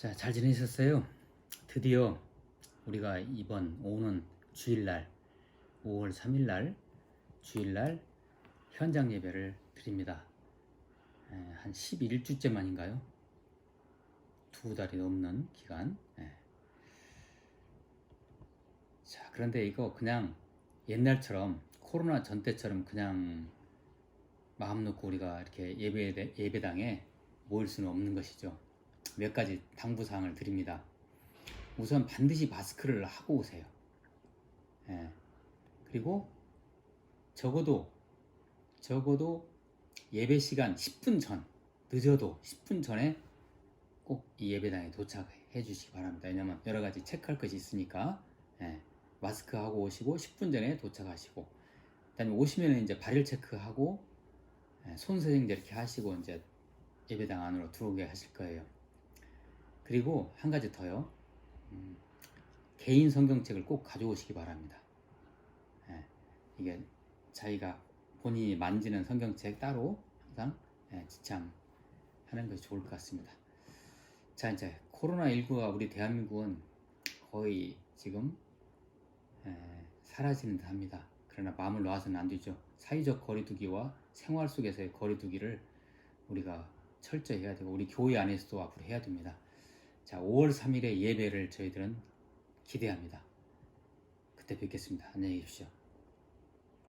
자, 잘 지내셨어요? 드디어 우리가 이번 오는 주일날 5월 3일날 주일날 현장 예배를 드립니다. 에, 한 11주째 만인가요? 두 달이 넘는 기간. 예. 자, 그런데 이거 그냥 옛날처럼 코로나 전 때처럼 그냥 마음 놓고 우리가 이렇게 예배 예배당에 모일 수는 없는 것이죠. 몇 가지 당부 사항을 드립니다. 우선 반드시 마스크를 하고 오세요. 예. 그리고 적어도 적어도 예배 시간 10분 전 늦어도 10분 전에 꼭 이 예배당에 도착해 주시기 바랍니다. 왜냐면 여러 가지 체크할 것이 있으니까 예. 마스크 하고 오시고 10분 전에 도착하시고 그다음에 오시면 이제 발열 체크하고 예, 손 세정제 이렇게 하시고 이제 예배당 안으로 들어오게 하실 거예요. 그리고 한 가지 더요. 음, 개인 성경책을 꼭 가져오시기 바랍니다. 예, 이게 자기가 본인이 만지는 성경책 따로 항상 예, 지참하는 것이 좋을 것 같습니다. 자 이제 코로나19가 우리 대한민국은 거의 지금 예, 사라지는 듯 합니다. 그러나 마음을 놓아서는 안 되죠. 사회적 거리두기와 생활 속에서의 거리두기를 우리가 철저히 해야 되고 우리 교회 안에서도 앞으로 해야 됩니다. 자, 5월 3일에 예배를 저희들은 기대합니다. 그때 뵙겠습니다. 안녕히 계십시오.